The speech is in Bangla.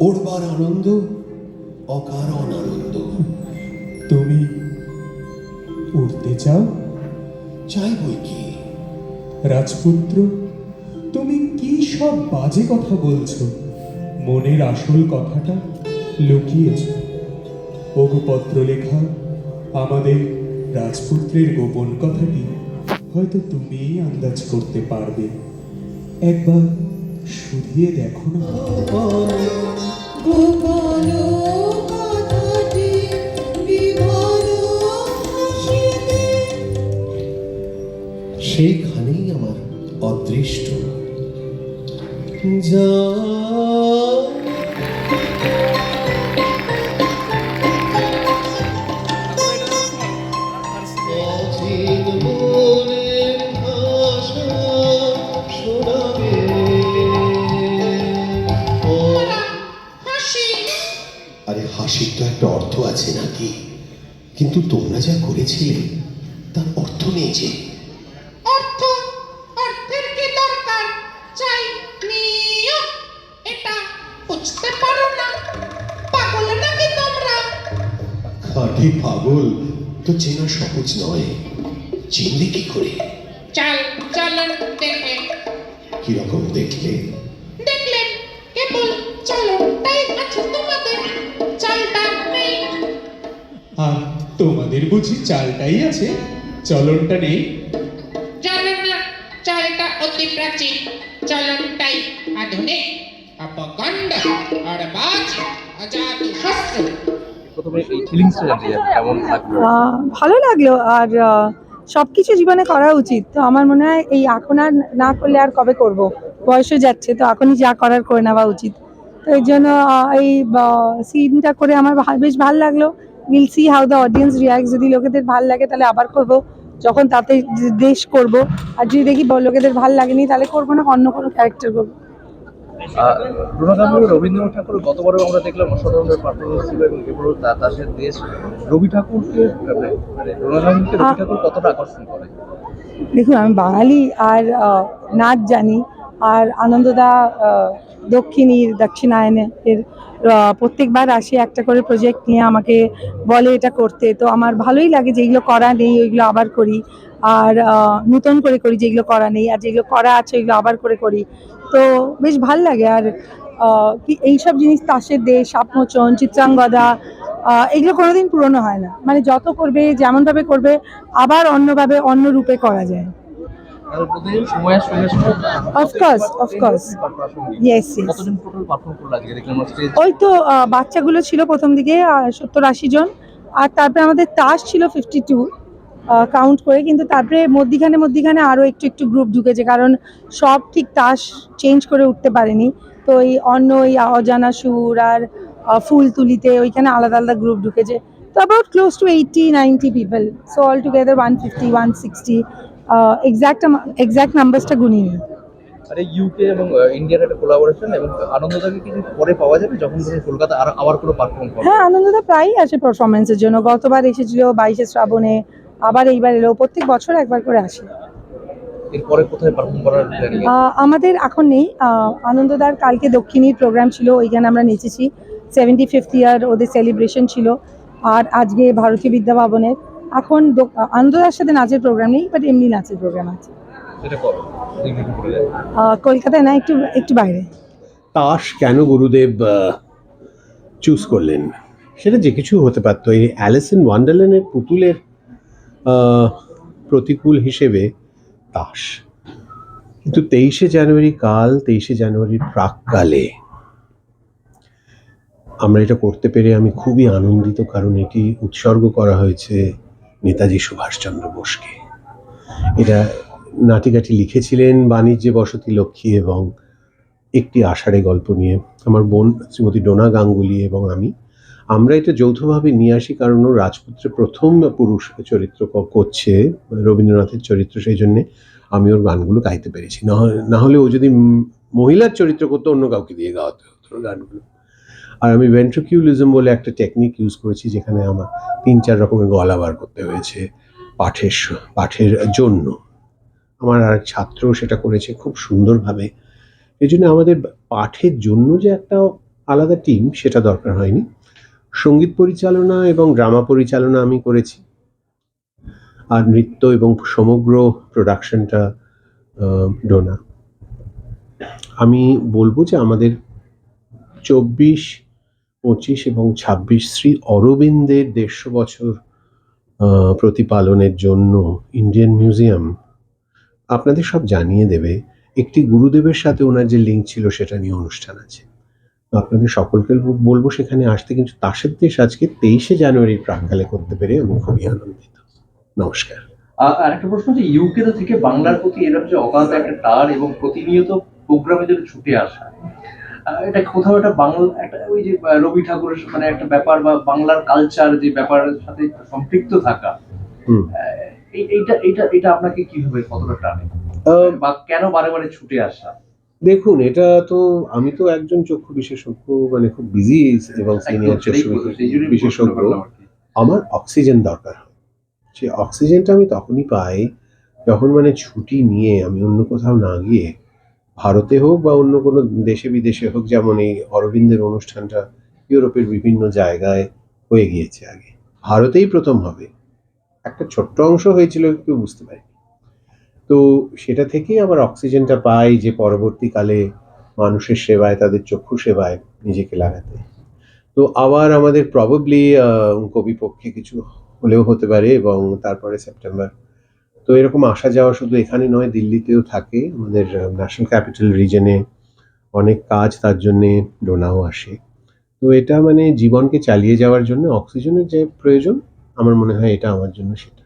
উড়বার আনন্দ অকারণ আনন্দ তুমি উঠতে চাও? চাই বই কি? রাজপুত্র তুমি কি সব বাজে কথা বলছো? মনের আসল কথাটা লুকিয়েছ। ওগপত্র লেখা আমাদের রাজপুত্রের গোপন কথাটি হয়তো তুমিই আন্দাজ করতে পারবে। একবার শুধিয়ে দেখো না। সেইখানেই আমার অদৃষ্ট। যা আছে নাকি? কিন্তু তোমরা যা করেছিলে তার অর্থ নেই যে। অর্থ অর্থের কি দরকার? চাই নিয়ম এটা বুঝতে পারো না। পাগল নাকি তোমরা? খাঁটি পাগল তো চেনা সহজ নয়। চিনলে কি করে? চাল চালন দেখে। কীরকম দেখলে? দেখলেন কেবল চলনটাই আছে তোমাদের। আর তোমাদের বুঝি চালটাই আছে? চলনটা নেই? না চালটা অতি প্রাচীন। চলনটাই আধুনিক অপগণ্ড আর বাজ অজাত শস্ত্র প্রথমে এই ফিলিংসটা জানতে কেমন লাগল? ভালো লাগল আর সব কিছু জীবনে করা উচিত। তো আমার মনে হয় এই এখন আর না করলে আর কবে করব? বয়স হয়ে যাচ্ছে তো এখনই যা করার করে নেওয়া উচিত। তো এই জন্য এই সিনটা করে আমার ভা- বেশ ভালো লাগল। Will see how the audience react যদি লোকেদের ভালো লাগে তাহলে আবার করব। যখন তাতে দেশ করব। আর যদি দেখি লোকেদের ভালো লাগেনি তাহলে করব না অন্য কোনো ক্যারেক্টার করব। রবীন্দ্রনাথ ঠাকুর গতবারও আমরা দেখলাম অসাধারণ পারফরমেন্স ছিল এবং এবারও তার সাথে দেশ। রবি ঠাকুরকে মানে মানে রবি ঠাকুর কতটা আকর্ষণ করে? দেখুন আমি বাঙালি আর নাচ জানি। আর আনন্দদা আহ, দক্ষিণীর দক্ষিণায়নে এর প্রত্যেকবার আসি একটা করে প্রজেক্ট নিয়ে আমাকে বলে এটা করতে। তো আমার ভালোই লাগে যেগুলো করা নেই ওইগুলো আবার করি। আর নতুন করে করি যেগুলো করা নেই আর যেগুলো করা আছে ওইগুলো আবার করে করি। তো বেশ ভালো লাগে। আর কি এইসব জিনিস তাসের দেশ সাপমোচন চিত্রাঙ্গদা এগুলো কোনোদিন পুরনো হয় না। মানে যত করবে যেমনভাবে করবে আবার অন্যভাবে অন্য রূপে করা যায়। সময়ের সঙ্গে সঙ্গে. কতজন টোটাল পারফর্ম করল আজকে? দেখলাম স্টেজ ওই তো বাচ্চাগুলো ছিল প্রথম দিকে সত্তর আশি জন। আর তারপরে আমাদের তাস ছিল ফিফটি টু কাউন্ট করে। কিন্তু তারপরে মধ্যিখানে মধ্যিখানে আরও একটু একটু গ্রুপ ঢুকেছে। কারণ সব ঠিক তাস চেঞ্জ করে উঠতে পারেনি। তো এই অন্য ওই অজানা সুর আর ফুল তুলিতে ওইখানে আলাদা আলাদা গ্রুপ ঢুকেছে। তো about close to eighty ninety people so all together one fifty one sixty exact exact নাম্বারসটা গুনিনি আর ইউকে এবং ইন্ডিয়ার একটা কোলাবোরেশন এবং আনন্দটাকে কিছু পরে পাওয়া যাবে যখন ধরুন কলকাতা আর আবার কোনো পারফর্ম করবে? হ্যাঁ আনন্দদা প্রায়ই আসে পারফরমেন্সের জন্য। গতবার এসেছিল বাইশে শ্রাবণে আবার এইবার এলো। প্রত্যেক বছর একবার করে আসে। এরপরে কোথায় পারফর্ম করার আমাদের এখন নেই। আনন্দদার কালকে দক্ষিণীর প্রোগ্রাম ছিল ওইখানে আমরা নেচেছি। সেভেন্টি ফিফথ ইয়ার ওদের সেলিব্রেশন ছিল। আর আজকে ভারতীয় বিদ্যা ভবনের। এখন আনন্দদার সাথে নাচের প্রোগ্রাম নেই বাট এমনি নাচের প্রোগ্রাম আছে। কলকাতায় না একটু একটু বাইরে। তাস কেন গুরুদেব চুজ করলেন? সেটা যে কিছু হতে পারত। এই অ্যালিসন ওয়ান্ডারল্যান্ডের পুতুলের প্রতিকূল হিসেবে তাস। কিন্তু তেইশে জানুয়ারি কাল তেইশে জানুয়ারির প্রাককালে আমরা এটা করতে পেরে আমি খুবই আনন্দিত কারণ এটি উৎসর্গ করা হয়েছে নেতাজি সুভাষচন্দ্র বোসকে। এটা নাটিকাটি লিখেছিলেন বাণিজ্যে বসতি লক্ষ্মী এবং একটি আষাঢ়ে গল্প নিয়ে। আমার বোন শ্রীমতী ডোনা গাঙ্গুলি এবং আমি, আমরা এটা যৌথভাবে নিয়ে আসি কারণ ও রাজপুত্রের প্রথম পুরুষ চরিত্র করছে রবীন্দ্রনাথের চরিত্র, সেই জন্যে আমি ওর গানগুলো গাইতে পেরেছি। না হলে ও যদি মহিলার চরিত্র করতো, অন্য কাউকে দিয়ে গাওয়াতে হতো গানগুলো। আর আমি ভেন্ট্রোকিউলিজম বলে একটা টেকনিক ইউজ করেছি যেখানে আমার তিন চার রকমের গলা বার করতে হয়েছে পাঠের পাঠের জন্য। আমার আর ছাত্র সেটা করেছে খুব সুন্দরভাবে। এই জন্য আমাদের পাঠের জন্য যে একটা আলাদা টিম সেটা দরকার হয়নি। সংগীত পরিচালনা এবং ড্রামা পরিচালনা আমি করেছি। আর নৃত্য এবং সমগ্র প্রোডাকশনটা ডোনা। আমি বলব যে আমাদের চব্বিশ পঁচিশ এবং ছাব্বিশ শ্রী অরবিন্দের দেড়শো বছর প্রতিপালনের জন্য ইন্ডিয়ান মিউজিয়াম। আপনাদের সব জানিয়ে দেবে, একটি গুরুদেবের সাথে ওনার যে লিঙ্ক ছিল সেটা নিয়ে অনুষ্ঠান আছে। আপনাদের সকলকে বলব সেখানে আসতে কিন্তু তাসের দেশ আজকে তেইশে জানুয়ারির প্রাককালে করতে পেরে আমি খুবই আনন্দিত। নমস্কার। আর আরেকটা প্রশ্ন যে ইউকে থেকে বাংলার প্রতি এরকম যে অগাধ একটা টান এবং প্রতিনিয়ত প্রোগ্রামে যদি ছুটে আসা এটা কোথাও একটা বাংলা একটা ওই যে রবি ঠাকুরের মানে একটা ব্যাপার বা বাংলার কালচার যে ব্যাপারের সাথে সম্পৃক্ত থাকা এইটা এটা এটা আপনাকে কীভাবে কতটা টানে? বা কেন বারে বারে ছুটে আসা? দেখুন এটা তো আমি তো একজন চক্ষু বিশেষজ্ঞ মানে খুব বিজি এবং সিনিয়র চক্ষু বিশেষজ্ঞ। আমার অক্সিজেন দরকার হয়। সেই অক্সিজেনটা আমি তখনই পাই যখন মানে ছুটি নিয়ে আমি অন্য কোথাও না গিয়ে ভারতে হোক বা অন্য কোনো দেশে বিদেশে হোক, যেমন এই অরবিন্দের অনুষ্ঠানটা ইউরোপের বিভিন্ন জায়গায় হয়ে গিয়েছে আগে। ভারতেই প্রথম হবে। একটা ছোট্ট অংশ হয়েছিল, কেউ বুঝতে পারি তো সেটা থেকেই আবার অক্সিজেনটা পাই যে পরবর্তীকালে মানুষের সেবায়, তাদের চক্ষু সেবায় নিজেকে লাগাতে। তো আবার আমাদের প্রবাবলি কবিপক্ষে কিছু হলেও হতে পারে এবং তারপরে সেপ্টেম্বর তো এরকম আসা যাওয়া শুধু এখানে নয়, দিল্লিতেও থাকে। আমাদের ন্যাশনাল ক্যাপিটাল রিজনে অনেক কাজ, তার জন্যে ডোনাও আসে। তো এটা মানে জীবনকে চালিয়ে যাওয়ার জন্য, অক্সিজেনের যে প্রয়োজন, আমার মনে হয় এটা আমার জন্য সেটা